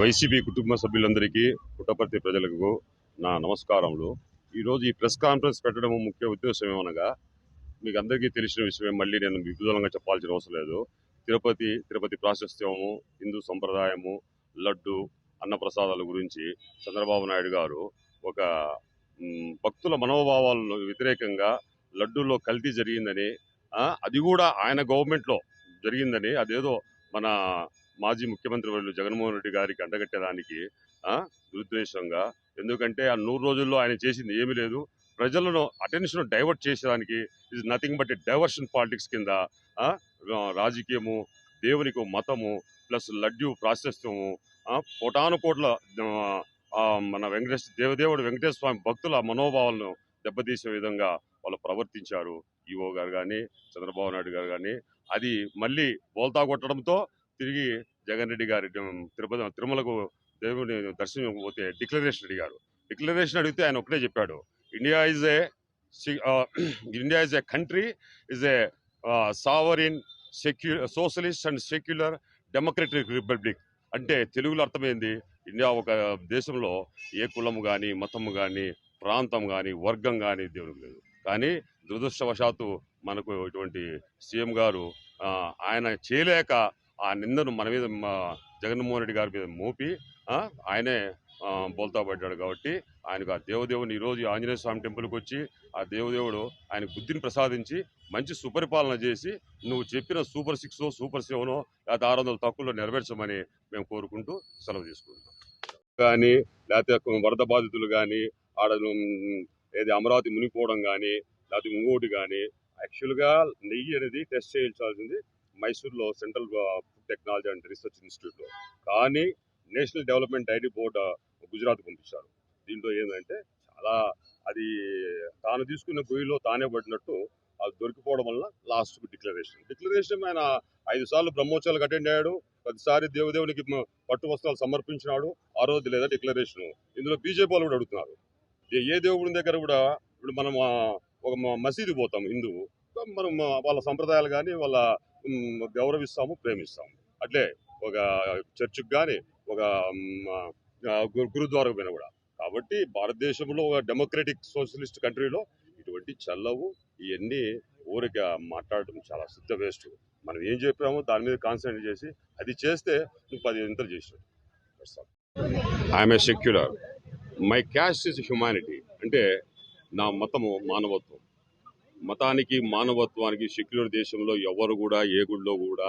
YCP కుటుంబ సభ్యులందరికీ పుట్టపర్తి ప్రజలకు నా నమస్కారములు. ఈరోజు ఈ ప్రెస్ కాన్ఫరెన్స్ పెట్టడం ముఖ్య ఉద్దేశం ఏమనగా మీకు అందరికీ తెలిసిన విషయమే మళ్ళీ నేను విభుదలంగా చెప్పాల్సిన అవసరం లేదు. తిరుపతి తిరుపతి ప్రాశస్త్యము హిందూ సంప్రదాయము లడ్డు అన్నప్రసాదాల గురించి చంద్రబాబు నాయుడు గారు ఒక భక్తుల మనోభావాలను వ్యతిరేకంగా లడ్డూలో కల్తీ జరిగిందని అది కూడా ఆయన గవర్నమెంట్లో జరిగిందని అదేదో మన మాజీ ముఖ్యమంత్రి వర్యులు జగన్మోహన్ రెడ్డి గారికి అంటగట్టేదానికి దురుద్దేశంగా. ఎందుకంటే ఆ నూరు రోజుల్లో ఆయన చేసింది ఏమీ లేదు. ప్రజలను అటెన్షన్ డైవర్ట్ చేసేదానికి ఇది నథింగ్ బట్ డైవర్షన్ పాలిటిక్స్ కింద రాజకీయము దేవునికి మతము ప్లస్ లడ్డు ప్రాశస్త్యము కోటాను కోట్ల మన వెంకటేశ్ దేవదేవుడు వెంకటేశ్వర స్వామి భక్తుల మనోభావాలను దెబ్బతీసే విధంగా వాళ్ళు ప్రవర్తించారు. ఈఓ గారు కానీ చంద్రబాబు నాయుడు గారు కానీ అది మళ్ళీ బోల్తా కొట్టడంతో తిరిగి జగన్ రెడ్డి గారి తిరుపతి తిరుమలకు దేవుని దర్శనం పోతే డిక్లరేషన్ అడిగారు. డిక్లరేషన్ అడిగితే ఆయన ఒకటే చెప్పాడు. India is a India is a country is a sovereign secu socialist and secular democratic republic. అంటే తెలుగులో అర్థమైంది ఇండియా ఒక దేశంలో ఏ కులము కానీ మతము కానీ ప్రాంతం కానీ వర్గం కానీ దేవునికి లేదు. కానీ దురదృష్టవశాత్తు మనకు ఇటువంటి సీఎం గారు ఆయన చేయలేక ఆ నిందను మన మీద జగన్మోహన్ రెడ్డి గారి మీద మోపి ఆయనే బోల్తా పడ్డాడు కాబట్టి ఆయనకు ఆ దేవదేవుని ఈరోజు ఆంజనేయ స్వామి టెంపుల్కి వచ్చి ఆ దేవదేవుడు ఆయన బుద్ధిని ప్రసాదించి మంచి సుపరిపాలన చేసి నువ్వు చెప్పిన సూపర్ సిక్స్ సూపర్ సెవెనో లేకపోతే ఆరు వందల తక్కువలో నెరవేర్చమని మేము కోరుకుంటూ సెలవు తీసుకుంటున్నాం. కానీ లేకపోతే వరద బాధితులు కానీ ఆడ ఏది అమరావతి మునిగిపోవడం కానీ లేకపోతే ఇంకోటి కానీ యాక్చువల్గా నెయ్యి అనేది టెస్ట్ చేయించాల్సింది మైసూర్లో central food technology and research ఇన్స్టిట్యూట్లో. కానీ national development dairy board Gujarat పంపించారు. దీంట్లో ఏంటంటే చాలా అది తాను తీసుకున్న గొయ్యిలో తానే పడినట్టు అది దొరికిపోవడం వల్ల లాస్ట్కు డిక్లరేషన్. డిక్లరేషన్ ఆయన ఐదు సార్లు బ్రహ్మోత్సవాలకు అటెండ్ అయ్యాడు. ప్రతిసారి దేవదేవునికి పట్టు వస్త్రాలు సమర్పించినాడు. ఆ రోజు లేదా డిక్లరేషన్. ఇందులో బీజేపీ వాళ్ళు కూడా అడుగుతున్నారు. ఏ- దేవుడి దగ్గర కూడా ఇప్పుడు మనం ఒక మసీదు పోతాం హిందువు. మనం వాళ్ళ సంప్రదాయాలు కానీ వాళ్ళ గౌరవిస్తాము ప్రేమిస్తాము. అట్లే ఒక చర్చికి కానీ ఒక గురుద్వారం ఆ, కూడా. కాబట్టి భారతదేశంలో ఒక డెమోక్రటిక్ సోషలిస్ట్ కంట్రీలో ఇటువంటి చల్లవు ఇవన్నీ ఊరిక మాట్లాడటం చాలా సిద్ధ వేస్ట్. మనం ఏం చెప్పామో దాని మీద కాన్సన్ట్రేట్ చేసి అది చేస్తే నువ్వు పది ఇంతలు చేసినావు I'm a secular my caste is humanity అంటే నా మతము మానవత్వం. మతానికి మానవత్వానికి సెక్యులర్ దేశంలో ఎవరు కూడా ఏ గుడిలో కూడా